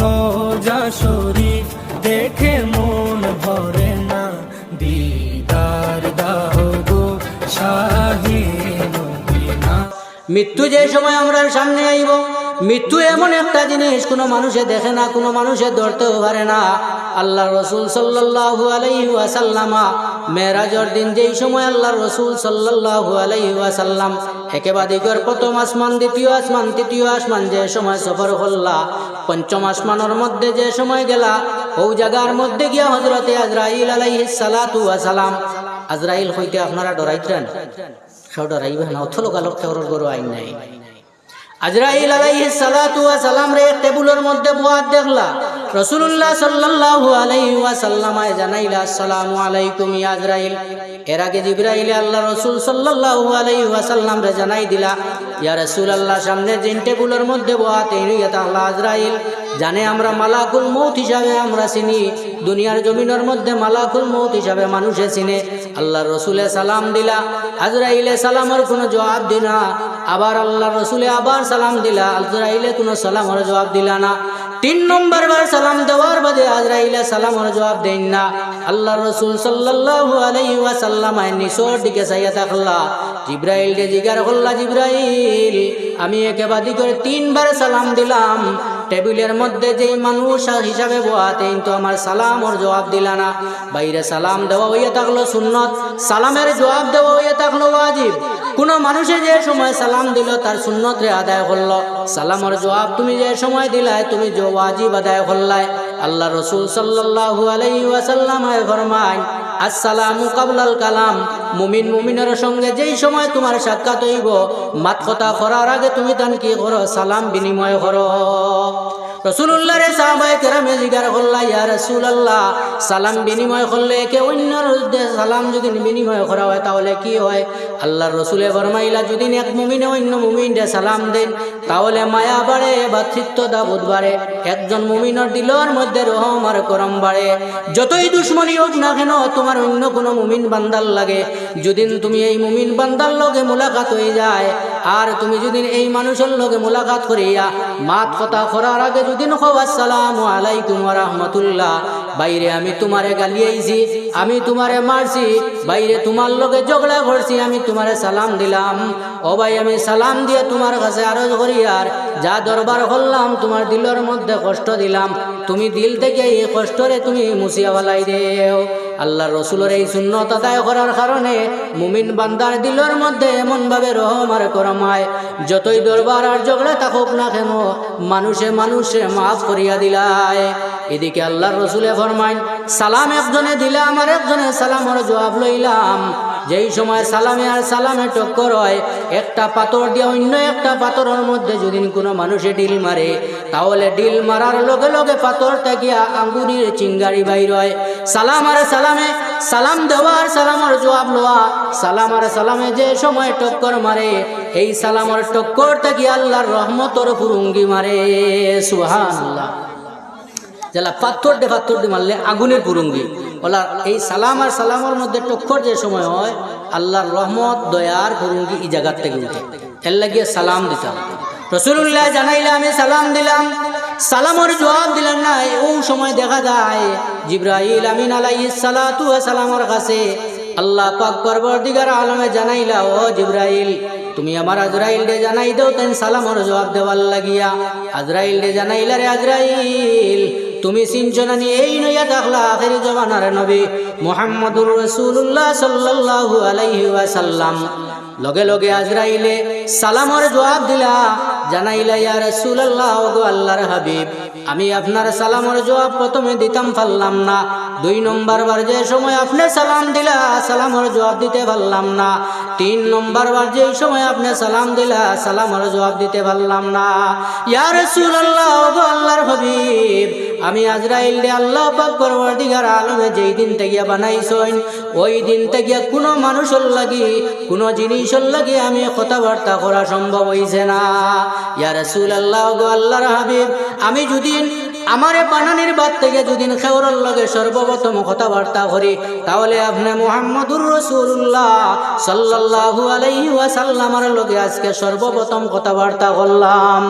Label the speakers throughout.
Speaker 1: রোজা দেখে মন ভরে না। দিদার দাও গো
Speaker 2: মৃত্যু যে সময় আমরা সামনে আইব, মৃত্যু এমন একটা জিনিস কোনো মানুষে দেখে না, কোনো মানুষে ধরতেও পারে না। আল্লাহ রসুল সাল্লাহু আলাইহি ওয়াসাল্লামা মেরাজর দিন যেই সময় আল্লাহ রসুল সাল্লাহু আলাইহি একেবাদিকর প্রথম আসমান, দ্বিতীয় আসমান, তৃতীয় আসমান, যে সময় সফর করলা পঞ্চম আসমানের মধ্যে যে সময় গেলা ও জায়গার মধ্যে গিয়া হজরতে আজরাইল আলাইহি সালাতু ওয়াসালাম আজরাইল হইতে আপনারা ডরাইতেন? কেউ ডরাইবে না অথ লোকালোক কেউর গরু আইন নাই। আজরাইল আলাইহিস সালাতু ওয়া সালাম রে, টেবুলের মধ্যে বুয়াত দেখলা। রাসূলুল্লাহ সাল্লাল্লাহু আলাইহি ওয়া সাল্লামায় জানাইলা আলাইকুম ইয়া আজরাইল। এর আগে আল্লাহ রাসূল রে জানাই দিলা, ইয়া সামনে জিন টেবুলের মধ্যে নিয়ে তাহলা আজরাইল। জানে আমরা মালাকুল মৌত হিসাবে আমরা চিনি, দুনিয়ার জমিনের মধ্যে মালাকুল মৌত হিসাবে মানুষে চিনে। আল্লাহ রসুলে সালাম দিলা, আজরাইলে সালামের কোনো জবাব দিনা আবার আল্লাহ রসুলে আবার সালাম দিলা, আজরাইলে কোনো সালামের জবাব দিলা না। তিন নম্বর বার সালাম দেওয়ার বাদে আজরাইলে সালামের জবাব দেন না। আল্লাহ রসুল সাল্লাল্লাহু আলাইহি ওয়াসাল্লাম নিসর দিকে চাইয়া থাকলা। জিব্রাইল রে জিগার করলা, জিব্রাইল, আমি একেবাদি করে তিনবার সালাম দিলাম। টেবিলের মধ্যে যেই মানুষ হিসাবে বোয়াতে তো আমার সালামর জবাব দিলা না। বাইরে সালাম দেওয়া হইয়া থাকল সুন্নত, সালামের জবাব দেওয়া হইয়া থাকল ওয়াজিব। কোনো মানুষে যে সময় সালাম দিল, তার সুন্নত রে আদায় করল সালামর জবাব তুমি যে সময় দিলাই, তুমি যে ওয়াজিব আদায় করলাই আল্লাহ রসুল সাল্লাল্লাহু আলাইহি ওয়াসাল্লাম ফরমায়, আসসালামু কাবলাল কালাম। মুমিন মুমিনের সঙ্গে যেই সময় তোমার সাক্ষাৎ হইব, মাত কথা করার আগে তুমি তান কি করো, সালাম বিনিময় করো। রসুল্লাহ রে সাহাবাই কেরামে জিগার করলা, ইয়া রসুল্লাহ সালাম বিনিময় করলে অন্যর উদ্দেশ্যে সালাম যদি বিনিময় করা হয়, তাহলে কি হয়? আল্লাহর রসুলে ফরমাইলা, যদি এক মুমিনে অন্য মুমিনরে সালাম দেন, তাহলে মায়া বাড়ে বা তৃত্ব বোধ বাড়ে। একজন মুমিনের দিলর মধ্যে রহম আর করম বাড়ে। যতই দুশ্মনী হোক না কেন, তোমার অন্য কোনো মুমিন বান্দার লাগে। যদিন তুমি এই মুমিন বান্দার লগে মোলাকাত হয়ে যায়, আর তুমি যদি এই মানুষের লগে মোলাকাত করিয়া মাত কথা করার আগে যদি আসসালামু আলাইকুম রাহমাতুল্লাহ বাইরে আমি তোমারে গালিয়াইছি আমি তোমারে মারছি, বাইরে তোমার লগে ঝগড়া করছি, আমি তোমারে সালাম দিলাম। ও ভাই, আমি সালাম দিয়ে তোমার কাছে আরজ করি আর যা দরবার করলাম, তোমার দিলের মধ্যে কষ্ট দিলাম। তুমি দিল থেকে এই কষ্টরে তুমি মুছিয়া বলাই দেও। আল্লাহ রসুলের এই শূন্যত আদায় করার কারণে মুমিন বান্দার দিলের মধ্যে এমনভাবে রহম আর করমায় যতই দরবার আর ঝগড়া থাকুক না কেন, মানুষে মানুষে মাফ করিয়া দিলায়। এদিকে আল্লাহ রসুলে ফরমাইন, সালাম একজনে দিলে আমার একজনে সালামের জবাব লইলাম। যেই সময় সালামে আর সালামে টক্কর হয়, একটা পাথর দিয়ে অন্য একটা পাথরের মধ্যে যদি কোনো মানুষে ডিল মারে, তাহলে ডিল মারার লগে লগে পাথর থেকে আঙ্গুরির চিঙ্গারি বাইর হয়। সালাম আর সালামে সালাম দেওয়ার সালামের জবাব লওয়া, সালাম আর সালামে যে সময় টক্কর মারে, এই সালামের টক্কর থেকে আল্লাহর রহমতর ফুরুঙ্গি মারে। সুহান যেলা পাথর দে পাথর দিয়ে মারলে আগুনের পুরঙ্গি। ওলা এই সালাম আর সালামের মধ্যে টক্কর যে সময় হয়, আল্লাহর রহমত, দয়ার পুরঙ্গি এই জায়গার থেকে উঠে। এর লাগিয়ে সালাম দিতাম রসুল্লাহ জানাইলে আমি সালাম দিলাম। সালামর জবাব দিলেন না ও সময় দেখা যায়। জিব্রাহিল আমিন আলাই সালাতু সালামর কাছে আল্লাহ পাক পরবর্তীকার আলমে জানাইলা, ও জিব্রাইল, তুমি আমার আজরাইল রে জানাই দেও, তেন সালামর জবাব দেওয়ার লাগিয়া। আজরাইল রে জানাইলা রে আজরাইল তুমি সিঞ্চনা নিয়ে এই নইয়া থাকলা আখের জমানার নবী মোহাম্মদুর রসুল্লাহ সাল্লাহ আলাইহি ওয়াসাল্লাম। লগে লগে আজরাইলে সালামর জবাব দিলা, জানাইলা, ইয়া রসুল্লাহ আল্লাহর হাবিব আমি আপনার সালামর জবাব প্রথমে দিতাম পারলাম না। দুই নম্বর বার যে সময় আপনি সালাম দিলা, সালামর জবাব দিতে পারলাম না। তিন নম্বর বার যে সময় আপনি সালাম দিলা, সালামর জবাব দিতে পারলাম না। ইয়া রাসূলুল্লাহ ওগো আল্লাহর হাবিব, আমি আজরাইল রে আল্লাহ পাক পরবর্তীকার আলমে যেই দিন থেকে বানাইছইন ওই দিন থেকে কোনো মানুষের লাগি, কোনো জিনিসের লাগি আমি কথাবার্তা করা সম্ভব হইছে না। ইয়া রাসূলুল্লাহ আল্লাহ আল্লাহর হাবিব, আমি যদি আমারে বানানির বাদ থেকে যদি খেওরের লগে সর্বপ্রথম কথাবার্তা করি, তাহলে আপনি মোহাম্মদুর রসুল্লাহ সাল্লাল্লাহু আলাইহি ওয়াসাল্লামার লগে আজকে সর্বপ্রথম কথাবার্তা করলাম।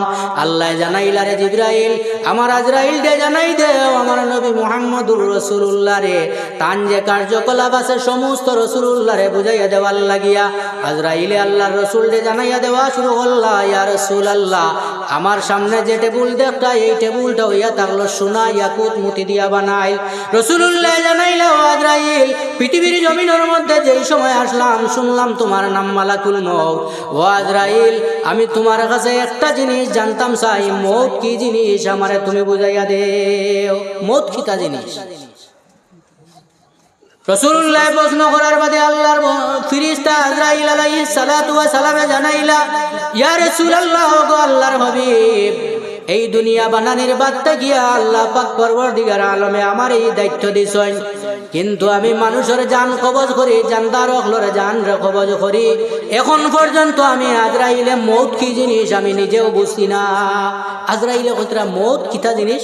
Speaker 2: আল্লাহ জানাইলা রে জিব্রাইল, আমার আজরাইল দে জানাই দেও, আমার নবী মোহাম্মদুর রসুল্লাহ রে। তান যে কার্যকলাপ আছে সমস্ত রসুল্লাহ রে বুঝাইয়া দেওয়ার লাগিয়া, আজরাইলে আল্লাহর রসুল দে জানাইয়া দেওয়া শুরু করলা, ইয়া রসুল আল্লাহ আমার সামনে যে টেবুল দেখটা এই টেবুলটা হইয়া থাকল সোনা ইয়াকুত মুতি দিয়া বানাই রসুল্লাহ জানাইলা আজরাইল, পৃথিবীর জমিনের মধ্যে যেই সময় আসলাম, শুনলাম তোমার নাম মালাকুল মৌ ও আজরাইল, আমি তোমার কাছে একটা জিনিস জানতাম চাই। মৌত কি জিনিস? আমারে তুমি বুঝাইয়া দেও। মৌত কিতা জিনিস? রসুল্লাহ প্রশ্ন করার বাদে আল্লাহর ফিরিস্তা আজরাইল আলাইহিস সালাতু ওয়া সালামে জানাইলা, ইয়া রাসূলুল্লাহ গো আল্লাহর হাবিব এই দুনিয়া বানানির বাদতে গিয়া আল্লাহ পাক পরবর্তীকার আলমে আমার এই দায়িত্ব দিছেন। কিন্তু আমি মানুষের জান কবজ করি, জানদার অখলর রে কবজ করি। এখন পর্যন্ত আমি আজরাইলে মৌত কি জিনিস আমি নিজেও বুঝি না। আজরাইলে কতটা মৌত, কিতা জিনিস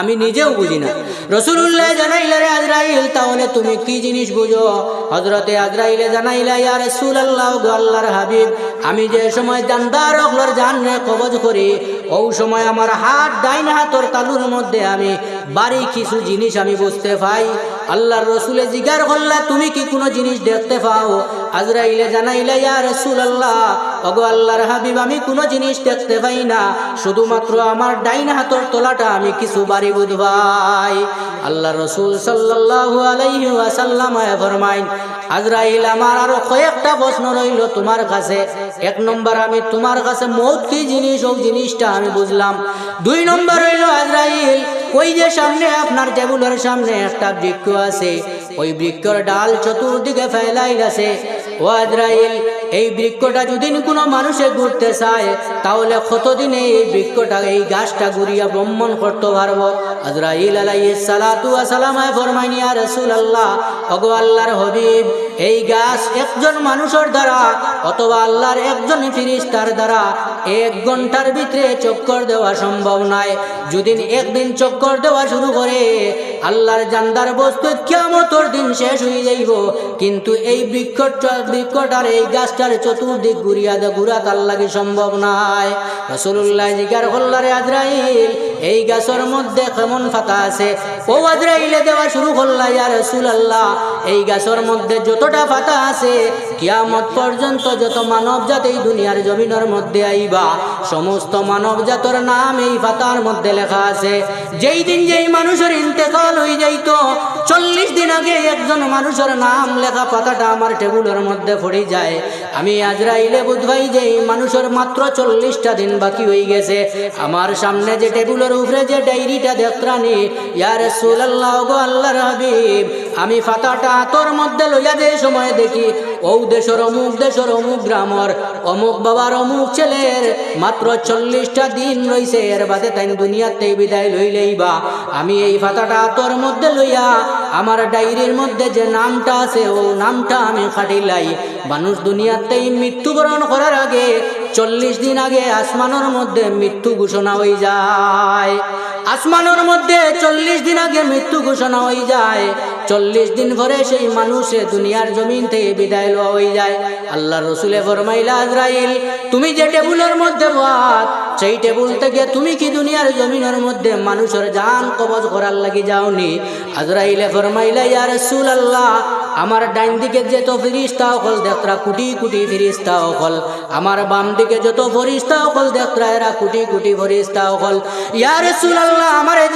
Speaker 2: আমি নিজেও বুঝি না। রসুল্লাহ জানাইলে রে আজরাইল, তাহলে তুমি কি জিনিস বুঝো? হজরতে আজরাইলে জানাইলা, ইয়া রসুল আল্লাহ আল্লাহর হাবিব, আমি যে সময় জানদার অখলর রে কবজ করি ওই সময় আমার হাত, ডাইন হাতর তালুর মধ্যে আমি বাড়ি কিছু জিনিস আমি বুঝতে পাই। আল্লাহর রসুলে জিজ্ঞার করলা তুমি কি কোনো জিনিস দেখতে পাও? আজরাইলে জানাইলে, ইয়া রসুল আল্লাহ অগো আল্লাহর হাবিব, আমি কোনো জিনিস দেখতে পাই না। শুধুমাত্র আমার ডাইন হাতর তোলাটা আমি কিছু বাড়ি বুঝবাই। আল্লাহ রসুল সাল্লাল্লাহু আলাইহি ওয়াসাল্লাম ফরমাইন, আজরাইল, আমার আরও কয়েকটা প্রশ্ন রইল তোমার কাছে। এক নম্বর, আমি তোমার কাছে মৌত কি জিনিস ওই জিনিসটা আমি বুঝলাম। দুই নম্বর রইল, আজরাইল ওই যে সামনে আপনার টেবুলের সামনে একটা বৃক্ষ আছে, ওই বৃক্ষর ডাল চতুর্দিকে ফেলাই গেছে। ও আজরাইল, এই বৃক্ষটা যদি কোনো মানুষে ঘুরতে চায়, তাহলে কতদিনে এই বৃক্ষটা, এই গাছটা ঘুরিয়া ভ্রমণ করতে পারব? আজরাইল আলাইহিস সালাতু ওয়া সালামায় ফরমাইনি, ইয়া রাসূলুল্লাহ ওগো আল্লাহর হাবিব, এই গাছ একজন মানুষের দ্বারা অথবা আল্লাহর একজন ফিরিস্তার দ্বারা এক ঘণ্টার ভিতরে চক্কর দেওয়া সম্ভব নয়। যদি একদিন চক্কর দেওয়া শুরু করে, আল্লাহর জান্দার বস্তু কিয়ামতর দিন শেষ হয়ে যাইব। কিন্তু এই বৃক্ষটা, বৃক্ষটার এই গাছটার চতুর্দিক ঘুরিয়া ঘুরা তার লাগে সম্ভব নয়। রসুল্লাহ জিগার কল্লারে আজরাইল, এই গাছের মধ্যে কেমন ফাতা আছে? ও আজরাইলে দেওয়া শুরু করলা, ইয়া রসুল আল্লাহ এই গাছের মধ্যে যতটা ফাতা আছে, কিয়ামত পর্যন্ত যত মানব জাত এই দুনিয়ার জমিনের মধ্যে আইবা। সমস্ত মানব জাতর নাম এই ফাতার মধ্যে লেখা আছে। যেই দিন যেই মানুষের ইন্তেকাল হয়ে যাইত, চল্লিশ দিন আগে একজন মানুষের নাম লেখা পাতাটা আমার টেবুলের মধ্যে পড়ে যায়। আমি আজরাইলে বুধবাই যে মানুষের মাত্র চল্লিশটা দিন বাকি হয়ে গেছে, আমার সামনে যে টেবুলের উপরে যে ডায়েরিটা দেখরানি ইয়ার সুল্লাহ গো আল্লাহর হাবিব আমি ফাতাটা তোর মধ্যে লইয়া যে সময় দেখি। ও দেশের অমুক দেশের অমুক গ্রামর, অমুক বাবার অমুক ছেলের, মাত্র চল্লিশটা দিন রইছে, এর বাদে তাই দুনিয়াতে বিদায় লইলেই বা। আমি এই ফাতাটা তোর মধ্যে লইয়া, আমার ডায়েরির মধ্যে যে নামটা আছে, ও নামটা আমি খাটিলাই মানুষ দুনিয়াতেই মৃত্যুবরণ করার আগে, চল্লিশ দিন আগে আসমানের মধ্যে মৃত্যু ঘোষণা হয়ে যায়। আসমানের মধ্যে চল্লিশ দিন আগে মৃত্যু ঘোষণা হয়ে যায়। চল্লিশ দিন পরে সেই মানুষে দুনিয়ার জমিন থেকে বিদায় লওয়া হয়ে যায়। আল্লাহ রসুলে ফরমাইলা, আজরাইল, তুমি যে টেবুলের মধ্যে বাদ সেই টেবুল থেকে তুমি কি দুনিয়ার জমিনের মধ্যে মানুষের জান কবজ করার লাগি যাওনি? আজরাইলে ফরমাইলা, ইয়া রাসূল আল্লাহ আমার ডাইন দিকে যত ফিরিস্তা অকল দেখরা কুটি কুটি ফিরিস্তা অকল, আমার বাম দিকে যত ফরিস্তা অকল দেখরা এরা কুটি কুটি ফরিস্তা অকল। ইয়া রাসূল আল্লাহ আমার এই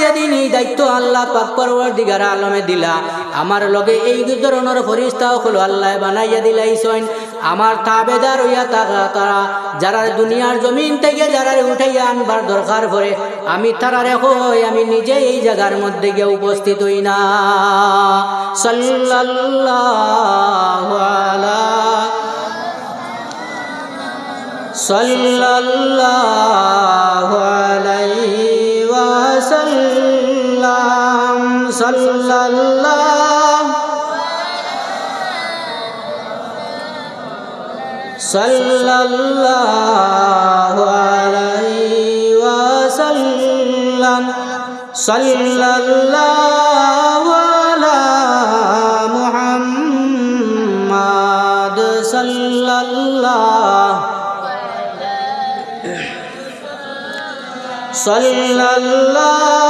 Speaker 2: দায়িত্ব আল্লাহ পাক পরওয়ারদিগার আলমে দিলা। আমার লগে এই ধরনের ফরিস্তা অকল আল্লাহ বানাইয়া দিলাইছেন। আমার তাবেদার হইয়া তারা তারা, যারা দুনিয়ার জমিন থেকে যারা উঠাইয়া আনবার দরকার পড়ে, আমি তারা রেখো আমি নিজে এই জায়গার মধ্যে গিয়ে উপস্থিত হই না। সাল্লাল্লাহু আলাইহি ওয়াসাল্লাম। সাল্লাল্লাহু। সাল্লাল্লাহু আলাইহি ওয়াসাল্লাম। সাল্লাল্লাহু আলা মুহাম্মাদ সাল্লাল্লাহু। সাল্লাল্লাহু।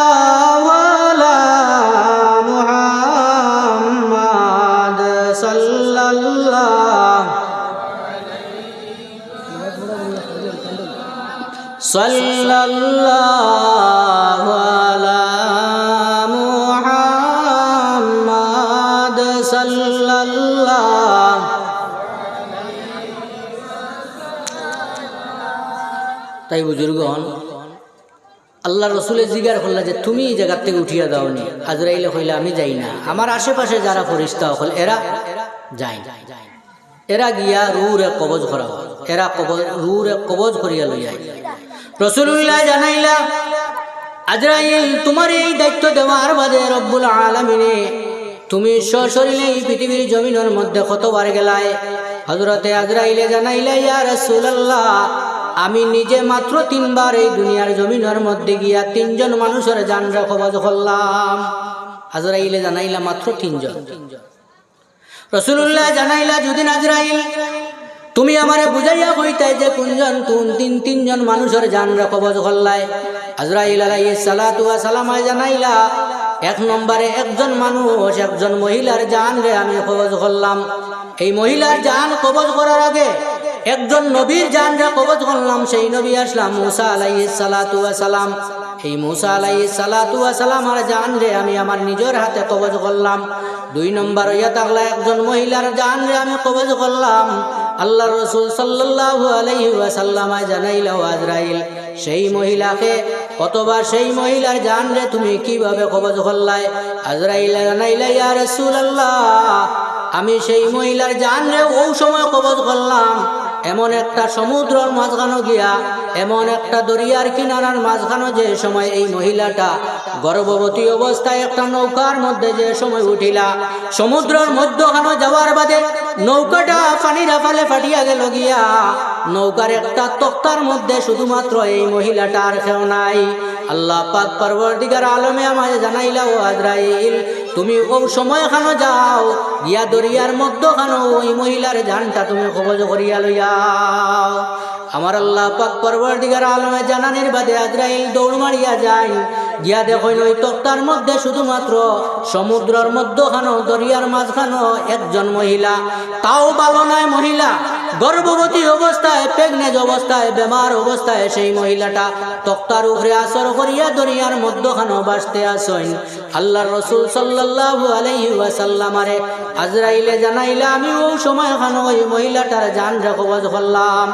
Speaker 2: সাল্লাল্লাহু আলা মুহাম্মাদ সাল্লাল্লাহু। তাই বুজুর্গন আল্লাহ রসুলের জিগার করলা যে তুমি এই জায়গার থেকে উঠিয়া দাওনি। আজরাইলে কইলে, আমি যাই না। আমার আশেপাশে যারা ফরিস্তা হল এরা না। এরা গিয়া রুরে কবজ করা এরা কবজ, রুরে কবজ করিয়া লইয়া রসুল্লাহ জানাইলা, আজরাইল, তোমার এই দায়িত্ব দেওয়ার বাদে রব্বুল আলমিনে তুমি সশরীরে এই পৃথিবীর জমিনের মধ্যে কতবার গেলায়? হজরতে আজরাইলে জানাইলে, ইয়া রাসূলুল্লাহ, আমি নিজে মাত্র তিনবার এই দুনিয়ার জমিনের মধ্যে গিয়া তিনজন মানুষের জান কবজ করলাম। আজরাইলে জানাইলা, মাত্র তিনজন। রসুল্লাহ জানাইলা, যদি আজরাইল তুমি আমারে বুঝাইয়া কইতাই যে কোনজন কোন তিন তিনজন মানুষের জান কবজ করলায়। আজরাইল আলাইহিস সালাতু ওয়া সালাম জানাইলা, এক নম্বরে একজন মানুষ, একজন মহিলার জান রে আমি কবজ করলাম। এই মহিলার জান কবজ করার আগে একজন নবীর জান রে কবজ করলাম, সেই নবী আসলাম মুসা আলাইহিস সালাতু ওয়া সালাম। এই মুসা আলাইহিস সালাতু ওয়া সালাম আর জান রে আমি আমার নিজের হাতে কবজ করলাম। দুই নম্বর ইয়া তাকলা একজন মহিলার জান রে আমি কবজ করলাম। আল্লাহ রসুল সাল্লাহ আলাইহি ওয়াসাল্লাম জানাইল আজরাইল, সেই মহিলাকে কতবার সেই মহিলার জান রে তুমি কীভাবে কবজ করলাই? আজরাইল আর ইয়া আল্লাহ আমি সেই মহিলার জান রে ও সময় কবজ করলাম। এমন একটা সমুদ্রর মাঝখানো গিয়া, এমন একটা দরিয়ার কিনারার মাঝখানো যে সময় এই মহিলাটা গর্ভবতী অবস্থায় একটা নৌকার মধ্যে যে সময় উঠিলা, সমুদ্রর মধ্যখানো যাওয়ার বাদে নৌকাটা পানির ফালে ফাটিয়া গেল গিয়া, নৌকার একটা তক্তার মধ্যে শুধুমাত্র এই মহিলাটা আর খেও নাই। আল্লাহ পাক পরবর্তীকার আলমে আমায় জানাইলা, ও আজরাইল, তুমি ও সময় খানো যাও, গিয়া দরিয়ার মধ্য খানো ওই মহিলার জানটা তুমি কবজ করিয়া লইয়াও আমার আল্লাহ পাক পরবর্তীকার আলমে জানানির বাদে আজরাইল দৌড় মারিয়া যায়। গিয়া দেখ ওই তক্তার মধ্যে শুধুমাত্র সমুদ্রর মধ্যখানো, দরিয়ার মাঝখানো একজন মহিলা। তাও ভালো নয় মহিলা, গর্ভবতী অবস্থায় প্রেগনেজ অবস্থায়, বেমার অবস্থায় সেই মহিলাটা তক্তার উপরে আসর করিয়া দরিয়ার মধ্যখানো বাসতে আসেন। আল্লাহ রসুল সাল্লাল্লাহু আলাইহি ওয়াসাল্লামারে আজরাইলে জানাইলা, আমি ও সময় খানো ওই মহিলাটার জান রে কবজ করলাম।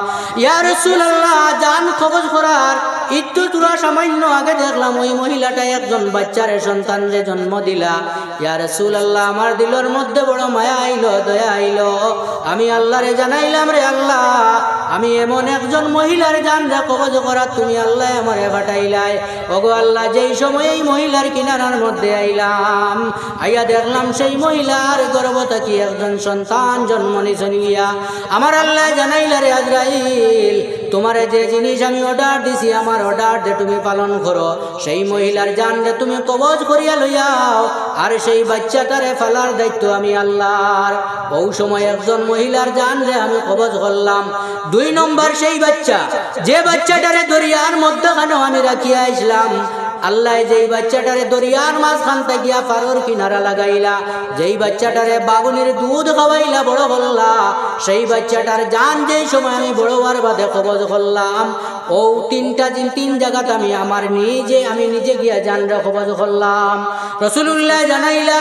Speaker 2: ইয়া রাসূলুল্লাহ, জান কবজ করার একটু তুরা সামান্য আগে দেখলাম ওই মহিলাটা একজন বাচ্চারে সন্তান যে জন্ম দিলা। ইয়া রাসূলুল্লাহ, আমার দিলের মধ্যে বড় মায়া আইলো, দয়া আইলো। আমি আল্লাহরে জানাইলাম, রে আল্লাহ, আমি এমন একজন মহিলার জান যা কবজ করা তুমি আল্লাহ আমারে ফাটাইলাই ওগো আল্লাহ, যেই সময় এই মহিলার কিনারার মধ্যে আইলাম। আইয়া দেখলাম সেই মহিলার গর্ভতা কি একজন সন্তান জন্ম আমার আল্লাহ জানাইলা রে আজরাইল, তোমারে যে জিনিস আমি অর্ডার দিছি, আমার অর্ডার যে তুমি পালন করো, সেই মহিলার জান যে তুমি কবজ করিয়া লইয়াও, আর সেই বাচ্চাটারে ফেলার দায়িত্ব আমি আল্লাহর। বহু সময় একজন মহিলার জান যে আমি কবজ করলাম। দুই নম্বর সেই বাচ্চা, যে বাচ্চাটারে দরিয়ার মধ্যখানে আমি রাখিয়া আসলাম। আল্লাহ যেই বাচ্চাটারে দরিয়ার মাঝখান গিয়া ফারোর কিনারা লাগাইলা, যেই বাচ্চাটারে বাগুনির দুধ খাওয়াইলা, বড় বললা সেই বাচ্চাটার জান যেই সময় আমি বড় হওয়ার বাদে কবজ করলাম, ও তিনটা দিন, তিন জায়গাত আমি আমার নিজে, আমি নিজে গিয়া জানরা কবজ করলাম। রসুল্লাহ জানাইলা,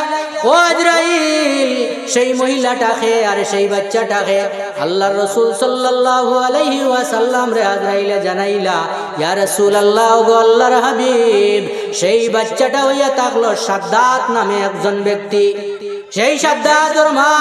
Speaker 2: ও আজরাইল, সেই মহিলাটাকে আর সেই বাচ্চাটাকে আল্লাহ রসুল সাল্লাল্লাহু আলাইহি ওয়াসাল্লাম রে আজরাইলে জানাইলা, ইয়া রসুল আল্লাহ আল্লাহর হাবিব, সেই বাচ্চাটা হইয়া থাকল সাদ্দাত নামে একজন ব্যক্তি। সেই সাদ্দাতর মা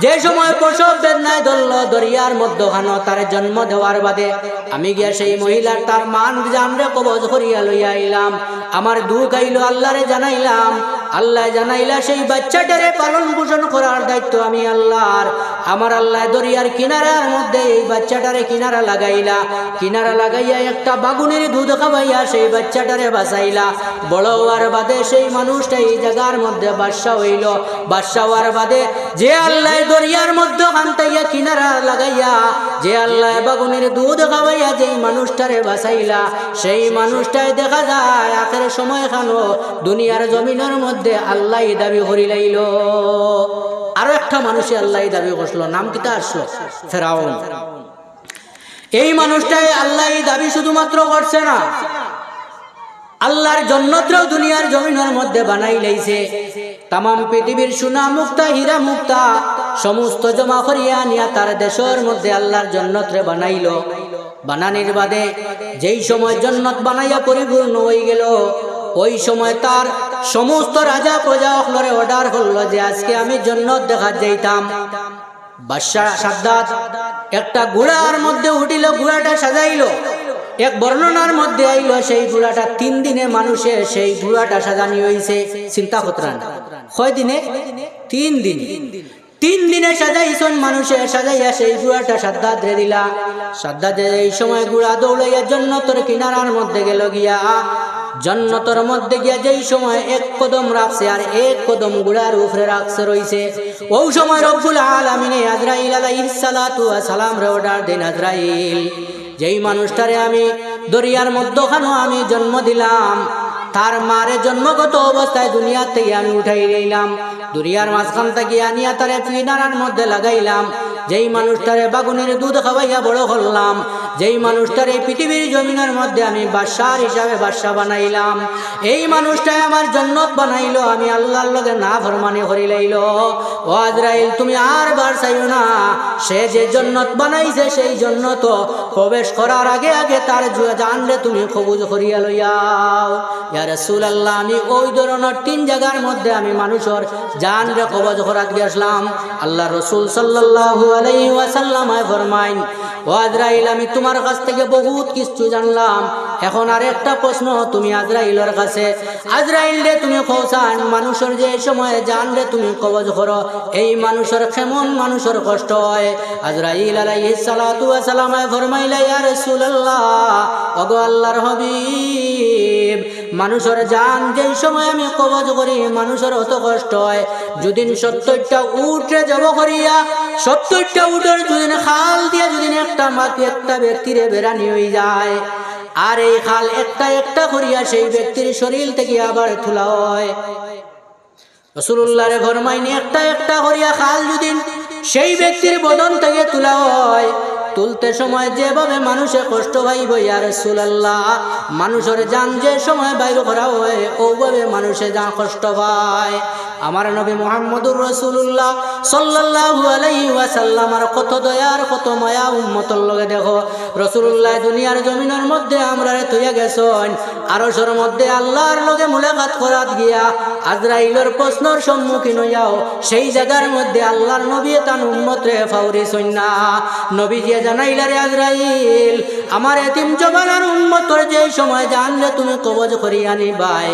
Speaker 2: যে সময় প্রসব বেদনায় ধরল দরিয়ার মধ্যখানো তার জন্ম দেওয়ার বাদে আমি গিয়া সেই মহিলার তার মান জানরে কবজ করিয়া লইয়া আইলাম। আমার দুঃখ আইলো, আল্লাহরে জানাইলাম। আল্লাহ জানাইলা, সেই বাচ্চাটারে পালন পোষণ করার দায়িত্ব আমি আল্লাহর। আমার আল্লাহ দরিয়ার কিনারার মধ্যে এই বাচ্চাটারে কিনারা লাগাইলা। কিনারা লাগাইয়া একটা বাগুনের দুধ খাওয়াইয়া সেই বাচ্চাটারে বাঁচাইলা। বড় হওয়ার বাদে সেই মানুষটা এই জায়গার মধ্যে বাদশা হইল। বাদশা হওয়ার বাদে যে আল্লাহ দরিয়ার মধ্যে খান্তাইয়া কিনারা লাগাইয়া যে আল্লাহ বাগুনের দুধ খাওয়াইয়া যেই মানুষটারে বাঁচাইলা, সেই মানুষটাই দেখা যায় আখের সময় খানো দুনিয়ার জমিনের মধ্যে আল্লাহ দাবি করিলাইল। আরও একটা মানুষে আল্লাহ দাবি করছিল, নাম কিতা আসলো ফেরাউন। এই মানুষটাই আল্লাহ দাবি শুধুমাত্র করছে না, আল্লাহর জন্নত্র দুনিয়ার জমিনের মধ্যে বানাই লাইছে। তাম পৃথিবীর সোনা মুক্তা হীরা মুক্তা সমস্ত জমা করিয়া নিয়া তার দেশের মধ্যে আল্লাহর জন্নত্রে বানাইল। বানানির বাদে যেই সময় জন্নত বানাইয়া পরিপূর্ণ হয়ে গেল, ওই সময় তার সমস্ত রাজা প্রজা অকলরে অর্ডার করল যে আজকে আমি জন্নত দেখা যাইতাম। বাদশাহ একটা ঘোড়ার মধ্যে উঠিল, ঘোড়াটা সাজাইল। এক বর্ণনার মধ্যে আইল, সেই ঘোড়াটা তিন দিনে মানুষে সেই ঘোড়াটা সাজানি হইছে, চিন্তা করতেন কয় দিনে তিন দিন। তিন দিনে সাজাই সাজাইছন মানুষের, সাজাইয়া সেই গুড়াটা সাদ্দাত রে দিলা। সাদ্দাত এই সময় গুড়া দৌড়াইয়া জন্নতর কিনারার মধ্যে গেল গিয়া। জন্নতর মধ্যে গিয়া যেই সময় এক কদম রাখছে আর এক কদম গুড়ার উপরে রাখছে রইছে। ওই সময় রব্বুল আলামিনে আজরাইল আলাইহিস সালাতু ওয়া সালাম রে অর্ডার দেন আজরাইল। যেই মানুষটারে আমি দরিয়ার মধ্যখানো আমি জন্ম দিলাম তার মারে জন্মগত অবস্থায় দুনিয়া থেকে আমি উঠাই নিলাম। দুনিয়ার মাঝখান থেকে আনিয়া তারে পিনারার মধ্যে লাগাইলাম। যেই মানুষটারে বাগুনের দুধ খাওয়াইয়া বড় করলাম, যেই মানুষটার এই পৃথিবীর জমিনের মধ্যে আমি বাদশার হিসাবে বাদশা বানাইলাম। এই মানুষটাই আমার জন্নত বানাইলো, আমি আল্লাহর লগে না ফরমানি করিলাইল ও আজরাইল, তুমি আর বার চাইও না, সে যে জন্নত বানাইছে সেই জন্নত প্রবেশ করার আগে আগে তার জানলে তুমি খবুজ করিয়া লইয়াও। ইয়া রাসূলুল্লাহ, আমি ওই ধরনের তিন জায়গার মধ্যে আমি মানুষের জান রে কবজ করাত গেছিলাম আল্লাহ রসুল সাল্লাল্লাহু আলাইহি ওয়াসাল্লাম ফরমাইন, ও আজরাইল, আমি তোমার কাছ থেকে বহুত কিছু জানলাম। এখন আর একটা প্রশ্ন তুমি আজরাইলের কাছে, আজরাইল রে, তুমি খোসান মানুষের যে সময় জান রে তুমি কবজ করো, এই মানুষের কেমন মানুষের কষ্ট হয়? আজরাইল আলাইহিস সালাতু ওয়া সালাম ফরমাইলা, ইয়া রাসূলুল্লাহ, ওগো আল্লাহর হাবিব মানুষের জান, যেই সময় আমি কবজ করি, মানুষের অত কষ্ট হয়। যদি সত্তরটা উঠে যাব করিয়া, সত্তরটা উঠের যদি খাল দিয়া যদি একটা মাকে একটা ব্যক্তিরে বেড়ানি হয়ে যায়। আর এই খাল একটা একটা করিয়া সেই ব্যক্তির শরীর থেকে আবার তোলা হয়। রসুল্লাহরে ঘর একটা একটা করিয়া খাল যদি সেই ব্যক্তির বদন থেকে তোলা হয়। তুলতে সময় যেভাবে মানুষে কষ্ট পাইব ইয়ার সুলাল্লাহ মানুষের যান যে সময় বাইর করা হয়, ওভাবে মানুষে যা কষ্ট পায়। আমার নবী মোহাম্মদুর রসুল্লাহ ওয়াসাল্লাম, আর কত দয়ার, কত মায়া উম্মতর লগে দেখো রসুল্লাহ দুনিয়ার জমিনের মধ্যে আমরা তৈয়া গেছেন আরশের মধ্যে আল্লাহর লগে মুলাকাত করাত গিয়া আজরাইলের প্রশ্নর সম্মুখীন হইয়াও, সেই জায়গার মধ্যে আল্লাহর নবী তান উম্মত রে ফাউরি সৈন্যা নবী যে জানাইলা রে আজরাইল। আমার এতিম জবানার উম্মতর যে সময় জানলে তুমি কবজ করিয়া নিবাই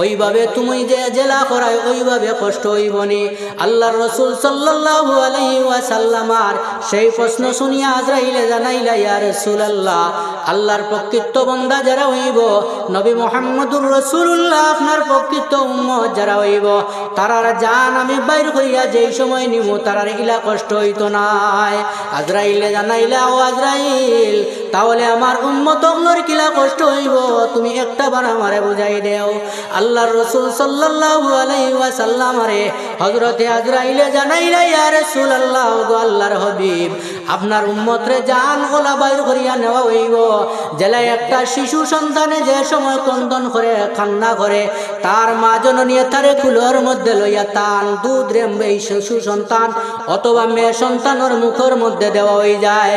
Speaker 2: ওইভাবে তুমি যে জেলা করাই ওইভাবে কষ্ট হইবনি। আল্লাহর রসুল সাল্লাল্লাহু আলাইহি ওয়াসাল্লামার সেই প্রশ্ন শুনিয়া আজরাইলে জানাইলা, ইয়া রাসূলুল্লাহ, আল্লাহর প্রকৃত বন্দা যারা হইব, নবী মোহাম্মদুর রসুল্লাহ আপনার প্রকৃত উম্মত যারা হইব, তারার জান আমি বাইর করিয়া যেই সময় নিব তারার ইলা কষ্ট হইতো নাই। আজরাইলে জানাইলা ও আজরাইল তাহলে আমার উন্মত কিলা কষ্ট হইব? তুমি একটা বার আমারে বুঝাই দেও। আল্লাহর রসুল সাল্লাল্লাহু আলাইহি ওয়াসাল্লাম আরে, হযরতে আজরাইলে জানাইলা, ইয়া রাসূলুল্লাহ গো আল্লাহর হাবিব, আপনার উম্মতরে জান গোলা বাইর করিয়া নেওয়া হইব। জেলা একটা শিশু সন্তানে যে সময় কন্দন করে, কান্না করে, তার মা জননী তারে কুলোর মধ্যে লইয়া তান দুধ রে এই শিশু সন্তান, অথবা মেয়ে সন্তানের মুখের মধ্যে দেওয়া হয়ে যায়।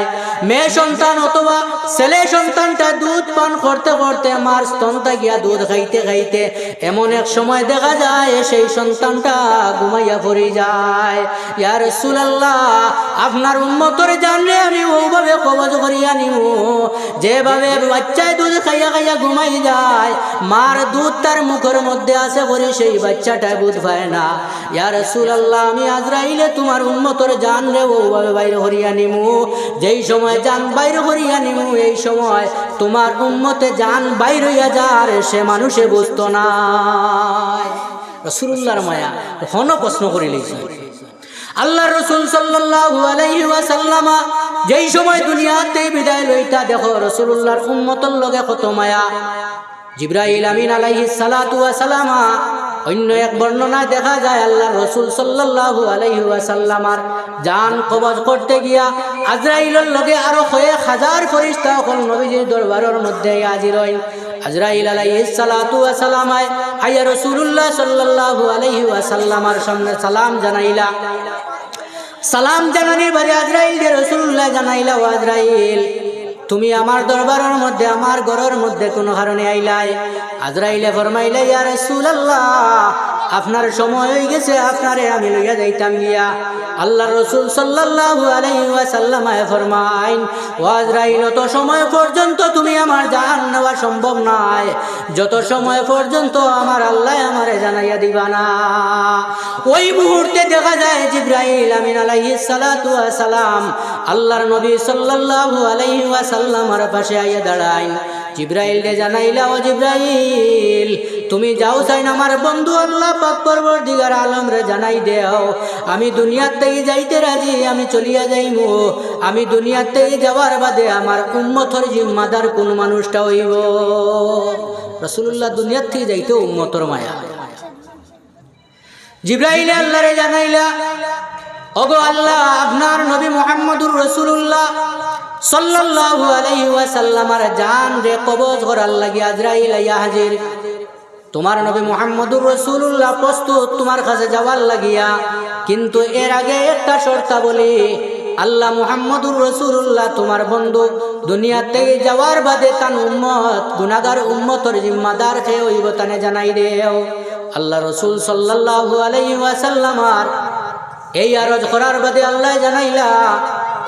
Speaker 2: মেয়ে সন্তান অথবা ছেলে সন্তানটা দুধ পান করতে করতে মার স্তনটা গিয়া দুধ খাইতে খাইতে এমন এক সময় দেখা যায়, সেই সন্তানটা ঘুমাইয়া পড়ে যায়। ইয়ার সুলাল্লাহ আপনার উন্মতরে জানলে আমি ওভাবে কবজ করিয়া নিব। যেভাবে বাচ্চায় দুধ খাইয়া খাইয়া ঘুমাই যায়, মার দুধ তার মুখের মধ্যে আছে বলে সেই বাচ্চাটা বুধ পায় না। ইয়ার সুলাল্লাহ আমি আজরাইলে তোমার উন্মতরে জান রে ওভাবে বাইরে হরিয়া নিমু। যেই সময় জান বাইরে হরিয়া নিমু, এই সময় তোমার উন্মতে যান বাইর হইয়া যার, সে মানুষে বুঝত না। রসুল্লাহর মায়া হন প্রশ্ন করে লিখছে। আল্লাহ রসুল ওয়াসাল্লামা, যেই সময় দুনিয়াতে বিদায় লইতা, দেখো রসুল্লাহর উম্মতর লগে কত মায়া। জিব্রাহিল আমিন আলাইহি সালাতু সালামা অন্য এক বর্ণনায় দেখা যায় আল্লাহ রসুল সাল্লাল্লাহু আলাইহি ওয়াসাল্লামার জান কবজ করতে গিয়া আজরাইলের লগে আরও কয়েক হাজার ফেরেশতা সকল নবীজির দরবারের মধ্যে হাজির হইন আজরাইল আলাইহিস সালাতু ওয়া সালামায় আইয়া রাসূলুল্লাহ সাল্লাল্লাহু আলাইহি ওয়াসাল্লামার সামনে সালাম জানাইলা। সালাম জানানি বারে আজরাইল রসুল্লাহ জানাইলা, ও আজরাইল তুমি আমার দরবারের মধ্যে, আমার ঘরের মধ্যে কোনো কারণে আইলাই। আজরাইলে ফরমাইলে, ইয়া রাসূলুল্লাহ, আপনার সময় হয়ে গেছে, আপনারে আমি লইয়া যাইতাম গিয়া। আল্লাহ রসুল সাল্লাল্লাহু আলাইহি ওয়াসাল্লাম ফরমাইন, ও আজরাইল, অত সময় পর্যন্ত তুমি আমার জান নেওয়া সম্ভব নয় যত সময় পর্যন্ত আমার আল্লাহ আমারে জানাইয়া দিবা না। ওই মুহূর্তে দেখা যায় জিব্রাইল আমিন আলাইহিস সালাতু ওয়া সালাম আল্লাহর নবী সাল্লাল্লাহু আলাইহি ওয়াসাল্লামের পাশে আইয়া দাঁড়াইন। জিব্রাইল রে জানাইলা, ও জিব্রাইল, তুমি যাও চাইন আমার বন্ধু আল্লাহ পাক পরবর্তীকার আলম রে জানাই দেও। আমি দুনিয়ার থেকে যাইতে রাজি, আমি চলিয়া যাইমু। আমি দুনিয়ার থেকে যাওয়ার বাদে আমার উম্মতর জিম্মাদার কোন মানুষটা হইব? রসুল্লাহ দুনিয়ার থেকে যাইতে উম্মতর মায়া। জিব্রাইলে আল্লাহরে জানাইলা ওগো আল্লাহ, আপনার নবী মুহাম্মদুর রাসূলুল্লাহ সাল্লাল্লাহু আলাইহি ওয়াসাল্লামার জান রে কবজ করার লাগি আজরাইল আইয়া হাজির। তোমার নবী মুহাম্মদুর রাসূলুল্লাহ প্রস্তুত তোমার কাছে যাওয়ার লাগিয়া। কিন্তু এর আগে একটা শর্তা বলি, আল্লাহ মুহাম্মদুর রসুল্লাহ তোমার বন্ধু দুনিয়া থেকে যাওয়ার বাদে তান উম্মত গুনাগার উম্মতর জিম্মাদার খেয়ে হইব তানে জানাই দেও। আল্লাহ রসুল সাল্লাল্লাহু আলাইহি ওয়াসাল্লামার এই আরজ করার বাদে আল্লাহ জানাইলা,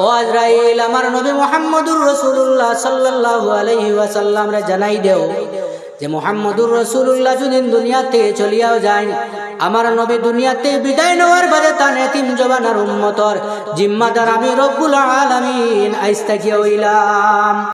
Speaker 2: ও আজরাইল, আমার নবী মুহাম্মদুর রসুল্লাহ সাল্লাল্লাহু আলাইহি ওয়াসাল্লাম রে জানাই দেও যে মোহাম্মদুর রসুল্লাহ যদি দুনিয়াতে চলিয়াও যায় আমার নবী দুনিয়াতে বিদায় নেওয়ার বাদে তান এতিম জবানার উম্মতর জিম্মাদার আমি রব্বুল আলামিন আইস্তাকিয়া হইলাম।